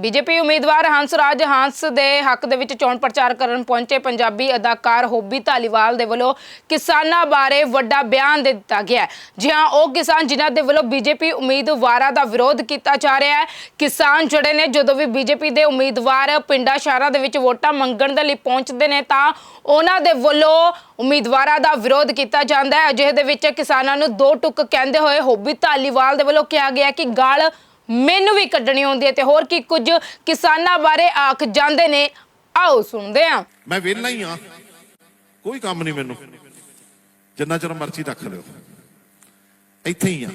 BJP ਉਮੀਦਵਾਰ ਹੰਸਰਾਜ ਹੰਸ ਦੇ ਹੱਕ ਦੇ ਵਿੱਚ ਚੋਣ ਪ੍ਰਚਾਰ ਕਰਨ ਪਹੁੰਚੇ ਪੰਜਾਬੀ ਅਦਾਕਾਰ ਹੋਬੀ ਧਾਲੀਵਾਲ ਦੇ ਵੱਲੋਂ ਕਿਸਾਨਾਂ ਬਾਰੇ ਵੱਡਾ ਬਿਆਨ ਦੇ ਦਿੱਤਾ ਗਿਆ ਜੀ ਹਾਂ ਉਹ ਕਿਸਾਨ ਜਿਨ੍ਹਾਂ ਦੇ ਵੱਲੋਂ ਬੀਜੇਪੀ ਉਮੀਦਵਾਰਾਂ ਦਾ ਵਿਰੋਧ ਕੀਤਾ ਜਾ ਰਿਹਾ ਹੈ। ਕਿਸਾਨ ਜਿਹੜੇ ਨੇ, ਜਦੋਂ ਵੀ ਬੀਜੇਪੀ ਦੇ ਉਮੀਦਵਾਰ ਪਿੰਡਾਂ ਸ਼ਹਿਰਾਂ ਦੇ ਵਿੱਚ ਵੋਟਾਂ ਮੰਗਣ ਦੇ ਲਈ ਪਹੁੰਚਦੇ ਨੇ, ਤਾਂ ਉਹਨਾਂ ਦੇ ਵੱਲੋਂ ਉਮੀਦਵਾਰਾਂ ਦਾ ਵਿਰੋਧ ਕੀਤਾ ਜਾਂਦਾ ਹੈ। ਅਜਿਹੇ ਦੇ ਵਿੱਚ ਕਿਸਾਨਾਂ ਨੂੰ ਦੋ ਟੁੱਕ ਕਹਿੰਦੇ ਹੋਏ ਹੋਬੀ ਧਾਲੀਵਾਲ ਦੇ ਵੱਲੋਂ ਕਿਹਾ ਗਿਆ ਕਿ ਗਾਲ ਮੈਨੂੰ ਵੀ ਕੱਢਣੀ ਆਉਂਦੀ ਹੈ ਤੇ ਹੋਰ ਕੀ ਕੁਝ ਕਿਸਾਨਾਂ ਬਾਰੇ ਆਖ ਜਾਂਦੇ ਨੇ। ਆਓ ਸੁਣਦੇ ਹਾਂ। ਮੈਂ ਵਿਹਲਾ ਹੀ ਆ ਕੋਈ ਕੰਮ ਨਹੀਂ ਮੈਨੂੰ। ਜਿੰਨਾ ਚਿਰ ਮਰਜ਼ੀ ਰੱਖ ਲਿਓ। ਇੱਥੇ ਹੀ ਆ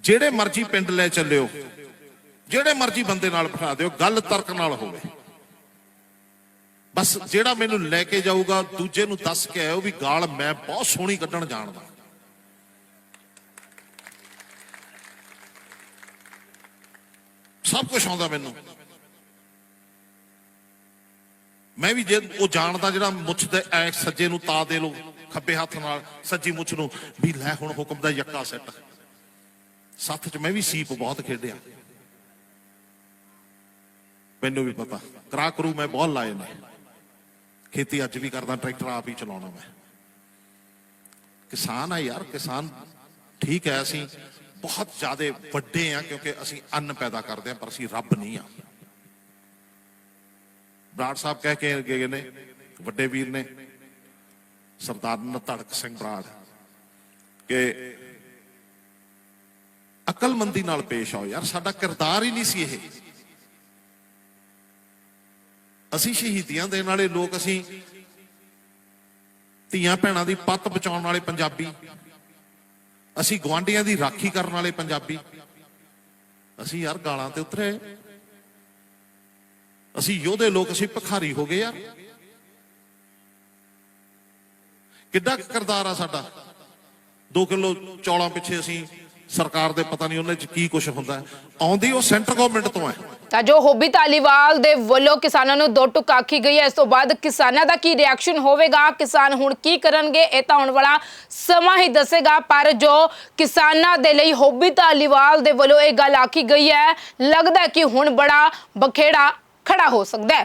ਜਿਹੜੇ ਮਰਜ਼ੀ ਪਿੰਡ ਲੈ ਚੱਲਿਓ। ਜਿਹੜੇ ਮਰਜ਼ੀ ਬੰਦੇ ਨਾਲ ਬਿਠਾ ਦਿਓ। ਗੱਲ ਤਰਕ ਨਾਲ ਹੋਵੇ। ਬਸ ਜਿਹੜਾ ਮੈਨੂੰ ਲੈ ਕੇ ਜਾਊਗਾ, ਦੂਜੇ ਨੂੰ ਦੱਸ ਕੇ ਆਇਓ ਵੀ ਗਾਲ ਮੈਂ ਬਹੁਤ ਸੋਹਣੀ ਕੱਢਣ ਜਾਣਦਾ। ਸਭ ਕੁਝ ਆਉਂਦਾ ਮੈਨੂੰ। ਮੈਂ ਵੀ ਜੇ ਉਹ ਜਾਣਦਾ ਜਿਹੜਾ ਮੁੱਛ ਦੇ ਐ ਸੱਜੇ ਨੂੰ ਤਾ ਦੇ ਲੋ ਖੱਬੇ ਹੱਥ ਨਾਲ, ਸੱਜੀ ਮੁੱਛ ਨੂੰ, ਵੀ ਲੈ ਹੁਣ ਹੁਕਮ ਦਾ ਯੱਕਾ ਸੈੱਟ ਸੱਥ 'ਚ ਮੈਂ ਵੀ ਸੀਪ ਬਹੁਤ ਖੇਡਿਆ। ਮੈਨੂੰ ਵੀ ਪਤਾ। ਕਰਾ ਕਰੂ ਮੈਂ ਬਹੁਤ ਲਾਏ ਨੇ। ਖੇਤੀ ਅੱਜ ਵੀ ਕਰਦਾ, ਟਰੈਕਟਰ ਆਪ ਹੀ ਚਲਾਉਣਾ ਮੈਂ। ਕਿਸਾਨ ਆ ਯਾਰ, ਕਿਸਾਨ ਠੀਕ ਹੈ ਅਸੀਂ। ਬਹੁਤ ਜ਼ਿਆਦਾ ਵੱਡੇ ਆ ਕਿਉਂਕਿ ਅਸੀਂ ਅੰਨ ਪੈਦਾ ਕਰਦੇ ਆ ਪਰ ਅਸੀਂ ਰੱਬ ਨਹੀਂ ਆ। ਬਰਾੜ ਸਾਹਿਬ ਕਹਿ ਕੇ ਗਏ ਨੇ ਵੱਡੇ ਵੀਰ ਨੇ, ਸਰਦਾਰ ਨਤੜਕ ਸਿੰਘ ਬਰਾੜ, ਕਿ ਅਕਲਮੰਦੀ ਨਾਲ ਪੇਸ਼ ਆਓ ਯਾਰ, ਸਾਡਾ ਕਿਰਦਾਰ ਹੀ ਨਹੀਂ ਸੀ ਇਹ। ਅਸੀਂ ਸ਼ਹੀਦੀਆਂ ਦੇਣ ਵਾਲੇ ਲੋਕ ਅਸੀਂ ਧੀਆਂ ਭੈਣਾਂ ਦੀ ਪੱਤ ਬਚਾਉਣ ਵਾਲੇ ਪੰਜਾਬੀ ਅਸੀਂ ਗਵਾਂਡੀਆਂ ਦੀ ਰਾਖੀ ਕਰਨ ਵਾਲੇ ਪੰਜਾਬੀ। ਅਸੀਂ ਯਾਰ ਗਾਲਾਂ ਤੇ ਉਤਰੇ। ਅਸੀਂ ਯੋਧੇ ਲੋਕ, ਅਸੀਂ ਭਖਾਰੀ ਹੋ ਗਏ ਯਾਰ। ਕਿੱਡਾ ਕੁ ਕਿਰਦਾਰ ਆ ਸਾਡਾ। 2 ਕਿਲੋ ਚੌਲਾਂ ਪਿੱਛੇ ਅਸੀਂ ਸਰਕਾਰ ਦੇ ਪਤਾ ਨਹੀਂ ਉਹਨੇ ਚ ਕੀ ਕੁਝ ਹੁੰਦਾ। ਆਉਂਦੀ ਉਹ ਸੈਂਟਰ ਗਵਰਨਮੈਂਟ ਤੋਂ ਹੈ। ਤਾਂ ਜੋ ਹੋਬੀ ਧਾਲੀਵਾਲ ਦੇ ਵੱਲੋਂ ਕਿਸਾਨਾਂ ਨੂੰ ਦੋ ਟੁਕ ਆਖੀ ਗਈ ਹੈ। ਇਸ ਤੋਂ ਬਾਅਦ ਕਿਸਾਨਾਂ ਦਾ ਕੀ ਰਿਐਕਸ਼ਨ ਹੋਵੇਗਾ? ਕਿਸਾਨ ਹੁਣ ਕੀ ਕਰਨਗੇ? ਇਹ ਤਾਂ ਆਉਣ ਵਾਲਾ ਸਮਾਂ ਹੀ ਦੱਸੇਗਾ। ਪਰ ਜੋ ਕਿਸਾਨਾਂ ਦੇ ਲਈ ਹੋਬੀ ਧਾਲੀਵਾਲ ਦੇ ਵੱਲੋਂ ਇਹ ਗੱਲ ਆਖੀ ਗਈ ਹੈ, ਲੱਗਦਾ ਕਿ ਹੁਣ ਬੜਾ ਬਖੇੜਾ ਖੜਾ ਹੋ ਸਕਦਾ ਹੈ।